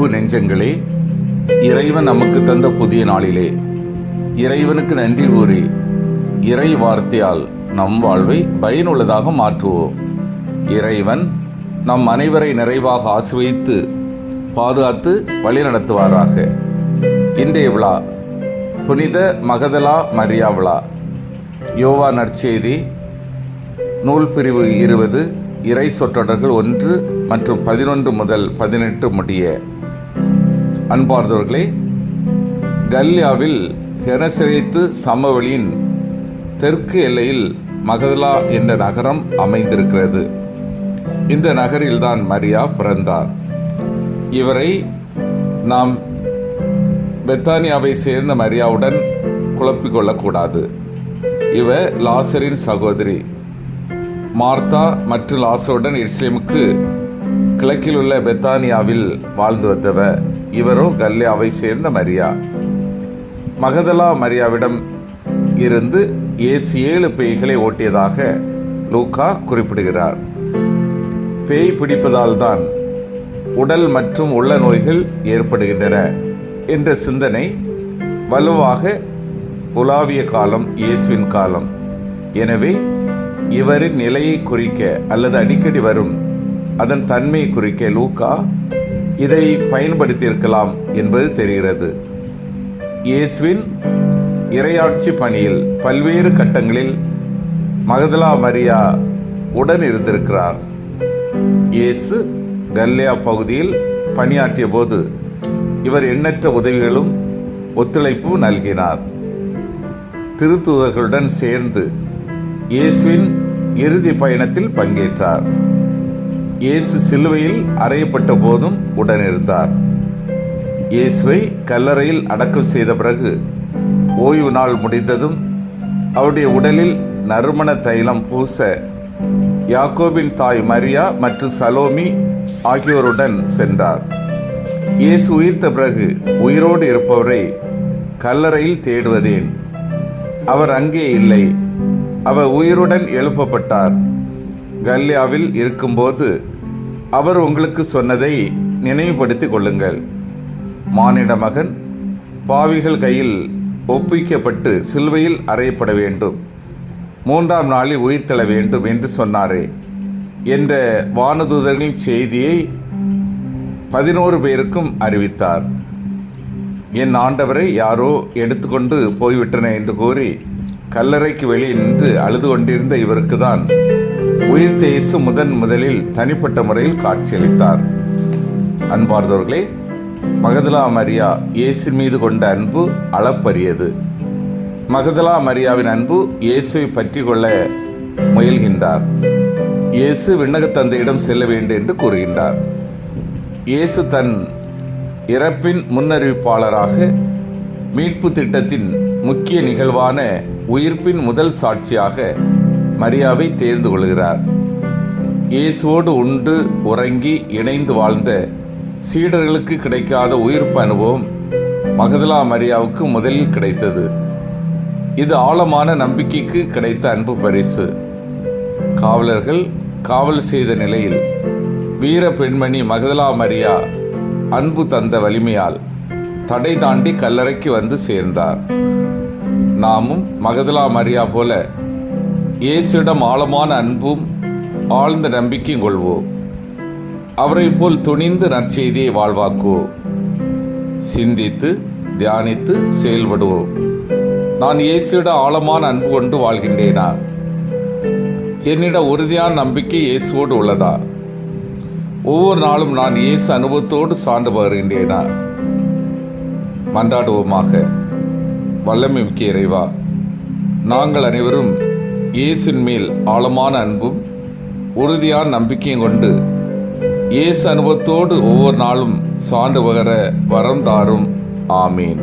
அன்பு நெஞ்சங்களே இறைவன் நமக்கு தந்த புதிய நாளிலே இறைவனுக்கு நன்றி கூறி இறை வார்த்தையால் நம் வாழ்வை பயனுள்ளதாக மாற்றுவோம். இறைவன் நம் அனைவரை நிறைவாக ஆசிர்வதித்து பாதுகாத்து வழிநடத்துவாராக. இன்றைய விழா புனித மகதலா மரியா விழா. யோவா நற்செய்தி நூல் பிரிவு இருபது இறை சொற்றொடர்கள் ஒன்று மற்றும் பதினொன்று முதல் பதினெட்டு முடிய அன்பார்ந்தவர்களே கல்யாவில் கெனசரேத்து சமவெளியின் தெற்கு எல்லையில் மகதலா என்ற நகரம் அமைந்திருக்கிறது. இந்த நகரில்தான் மரியா பிறந்தார். இவரை நாம் பெத்தானியாவை சேர்ந்த மரியாவுடன் குழப்பிக் கொள்ளக்கூடாது. இவர் லாசரின் சகோதரி. மார்த்தா மற்றும் லாசருடன் இஸ்லேமுக்கு கிழக்கில் உள்ள பெத்தானியாவில் வாழ்ந்து வந்தவர் இவரும் கல்யாவை சேர்ந்த மரியா. மகதலா மரியாவிடம் இருந்து இயேசு ஏழு பேய்களை ஓட்டியதாக லூக்கா குறிப்பிடுகிறார். பேய் பிடிப்பதால் தான் உடல் மற்றும் உள்ள நோய்கள் ஏற்படுகின்றன என்ற சிந்தனை வலுவாக உலாவிய காலம் இயேசுவின் காலம். எனவே இவரின் நிலையை குறிக்க அல்லது அடிக்கடி வரும் அதன் தன்மையை குறிக்க லூக்கா இதை பயன்படுத்தியிருக்கலாம் என்பது தெரிகிறது. இயேசுவின் இரையாட்சி பணியில் பல்வேறு கட்டங்களில் மகதலா மரியா உடன் இருந்திருக்கிறார். இயேசு கல்லியா பகுதியில் பணியாற்றிய போது இவர் எண்ணற்ற உதவிகளும் ஒத்துழைப்பும் நல்கினார். திருத்தூதர்களுடன் சேர்ந்து இயேசுவின் இறுதி பயணத்தில் பங்கேற்றார். இயேசு சிலுவையில் அறையப்பட்ட போதும் உடனிருந்தார். இயேசுவை கல்லறையில் அடக்கம் செய்த பிறகு ஓய்வு நாள் முடிந்ததும் அவருடைய உடலில் நறுமண தைலம் பூச யாக்கோபின் தாய் மரியா மற்றும் சலோமி ஆகியோருடன் சென்றார். இயேசு உயிர்த்த பிறகு உயிரோடு இருப்பவரை கல்லறையில் தேடுவதேன். அவர் அங்கே இல்லை. அவர் உயிருடன் எழுப்பப்பட்டார். கல்யாவில் இருக்கும்போது அவர் உங்களுக்கு சொன்னதை நினைவுபடுத்திக் கொள்ளுங்கள். மானிட மகன் பாவிகள் கையில் ஒப்புவிக்கப்பட்டு சிலுவையில் அறையப்பட வேண்டும். மூன்றாம் நாளில் உயிர்த்தெழ வேண்டும் என்று சொன்னாரே. என்ற வானதூதர்களின் செய்தியை பதினோரு பேருக்கும் அறிவித்தார். என் ஆண்டவரை யாரோ எடுத்துக்கொண்டு போய்விட்டன என்று கூறி கல்லறைக்கு வெளியே நின்று அழுது கொண்டிருந்த இவருக்கு தான் உயிர்த்த இயேசு முதன் முதலில் தனிப்பட்ட முறையில் காட்சியளித்தார். அன்பார்ந்தவர்களே மகதலா மரியா இயேசு மீது கொண்ட அன்பு அளப்பரியது. மகதலா மரியாவின் அன்பு இயேசுவை பற்றி கொள்ள முயல்கின்றார். இயேசு விண்ணகத் தந்தையிடம் செல்ல வேண்டும் என்று கூறுகின்றார். இயேசு தன் இறப்பின் முன்னறிவிப்பாளராக மீட்பு திட்டத்தின் முக்கிய நிகழ்வான உயிர்ப்பின் முதல் சாட்சியாக மரியாவை தேர்ந்து கொள்கிறார். இயேசுவோடு உண்டு உறங்கி இணைந்து வாழ்ந்த சீடர்களுக்கு கிடைக்காத உயிர்ப்பு அனுபவம் மகதலா மரியாவுக்கு முதலில் கிடைத்தது. இது ஆழமான நம்பிக்கைக்கு கிடைத்த அன்பு பரிசு. காவலர்கள் காவல் செய்த நிலையில் வீர பெண்மணி மகதலா மரியா அன்பு தந்த வலிமையால் தடை தாண்டி கல்லறைக்கு வந்து சேர்ந்தார். நாமும் மகதலா மரியா போல இயேசுவிடம் ஆழமான அன்பும் ஆழ்ந்த நம்பிக்கையும் கொள்வோம். அவரை போல் துணிந்து நற்செய்தியை வாழ்வாக்குவோம். சிந்தித்து தியானித்து செயல்படுவோம். நான் இயேசுவிட ஆழமான அன்பு கொண்டு வாழ்கின்றேனா? என்னிடம் உறுதியான நம்பிக்கை இயேசுவோடு உள்ளதா? ஒவ்வொரு நாளும் நான் இயேசு அனுபவத்தோடு சான்று பகர்கின்றேனா? மன்றாடுவோமாக. வல்லமை முக்கிய இறைவா நாங்கள் அனைவரும் இயேசின் மேல் ஆழமான அன்பும் உறுதியான நம்பிக்கையும் கொண்டு இயேசு அனுபவத்தோடு ஒவ்வொரு நாளும் சான்று வகர வரம் தாரும். ஆமீன்.